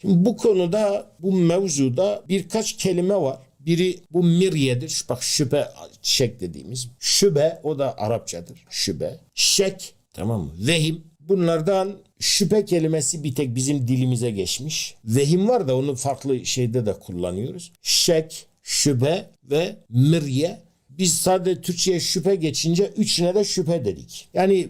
Şimdi bu konuda bu mevzuda birkaç kelime var. Biri bu miryedir. Bak şüphe şek dediğimiz. Şüphe o da Arapçadır. Şüphe. Şek tamam mı? Vehim. Bunlardan şüphe kelimesi bir tek bizim dilimize geçmiş. Vehim var da onu farklı şeyde de kullanıyoruz. Şek, şüphe ve mirye. Biz sadece Türkçe'ye şüphe geçince üçüne de şüphe dedik. Yani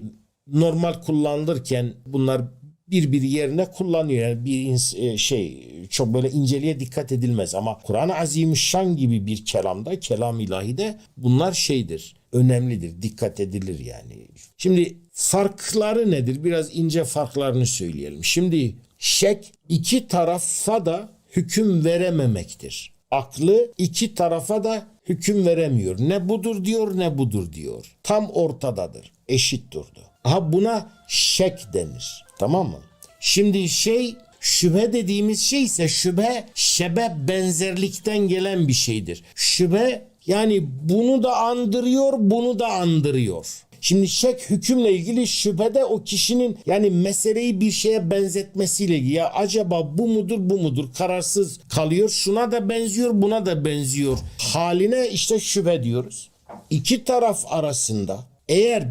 normal kullanılırken bunlar birbiri yerine kullanıyor. Yani bir e, şey çok böyle inceliğe dikkat edilmez ama Kur'an-ı Azimüşşan gibi bir kelamda, kelam ilahide bunlar şeydir, önemlidir, dikkat edilir yani. Şimdi farkları nedir? Biraz ince farklarını söyleyelim. Şimdi şek iki tarafa da hüküm verememektir. Aklı iki tarafa da hüküm veremiyor. Ne budur diyor ne budur diyor. Tam ortadadır. Eşit durdu. Ha buna şek denir. Tamam mı? Şimdi şey şüphe dediğimiz şey ise şüphe şebe benzerlikten gelen bir şeydir. Şüphe yani bunu da andırıyor bunu da andırıyor. Şimdi şek hükümle ilgili şüphede o kişinin yani meseleyi bir şeye benzetmesiyle ilgili. Ya acaba bu mudur bu mudur kararsız kalıyor. Şuna da benziyor buna da benziyor. Haline işte şüphe diyoruz. İki taraf arasında eğer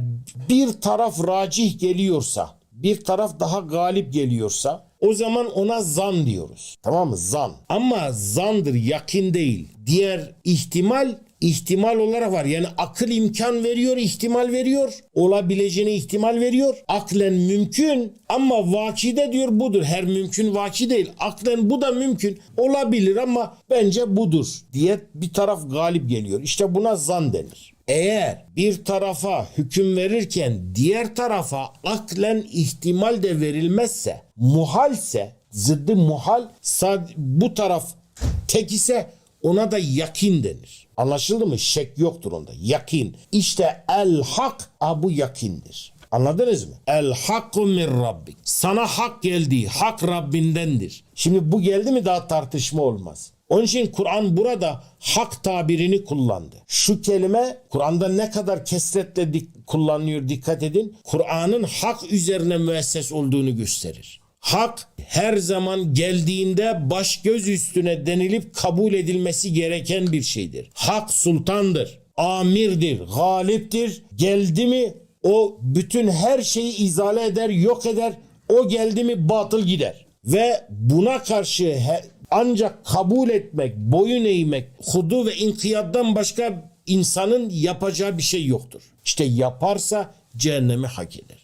bir taraf racih geliyorsa bir taraf daha galip geliyorsa o zaman ona zan diyoruz. Tamam mı? Zan. Ama zandır, yakin değil. Diğer ihtimal ihtimal olarak var. Yani akıl imkan veriyor, ihtimal veriyor. Olabileceğine ihtimal veriyor. Aklen mümkün ama vakide diyor budur. Her mümkün vaki değil. Aklen bu da mümkün. Olabilir ama bence budur diye bir taraf galip geliyor. İşte buna zan denir. Eğer bir tarafa hüküm verirken diğer tarafa aklen ihtimal de verilmezse, muhalse, zıddı muhal, bu taraf tek ise ona da yakin denir. Anlaşıldı mı? Şek yoktur onda. Yakin. İşte el hak a bu yakindir. Anladınız mı? El hakku min rabbik. Sana hak geldi. Hak Rabbindendir. Şimdi bu geldi mi daha tartışma olmaz. Onun için Kur'an burada hak tabirini kullandı. Şu kelime Kur'an'da ne kadar kesretle dik- kullanılıyor dikkat edin. Kur'an'ın hak üzerine müesses olduğunu gösterir. Hak her zaman geldiğinde baş göz üstüne denilip kabul edilmesi gereken bir şeydir. Hak sultandır, amirdir, galiptir. Geldi mi o bütün her şeyi izale eder, yok eder. O geldi mi batıl gider. Ve buna karşı ancak kabul etmek, boyun eğmek, hudu ve inkiyattan başka insanın yapacağı bir şey yoktur. İşte yaparsa cehennemi hak eder.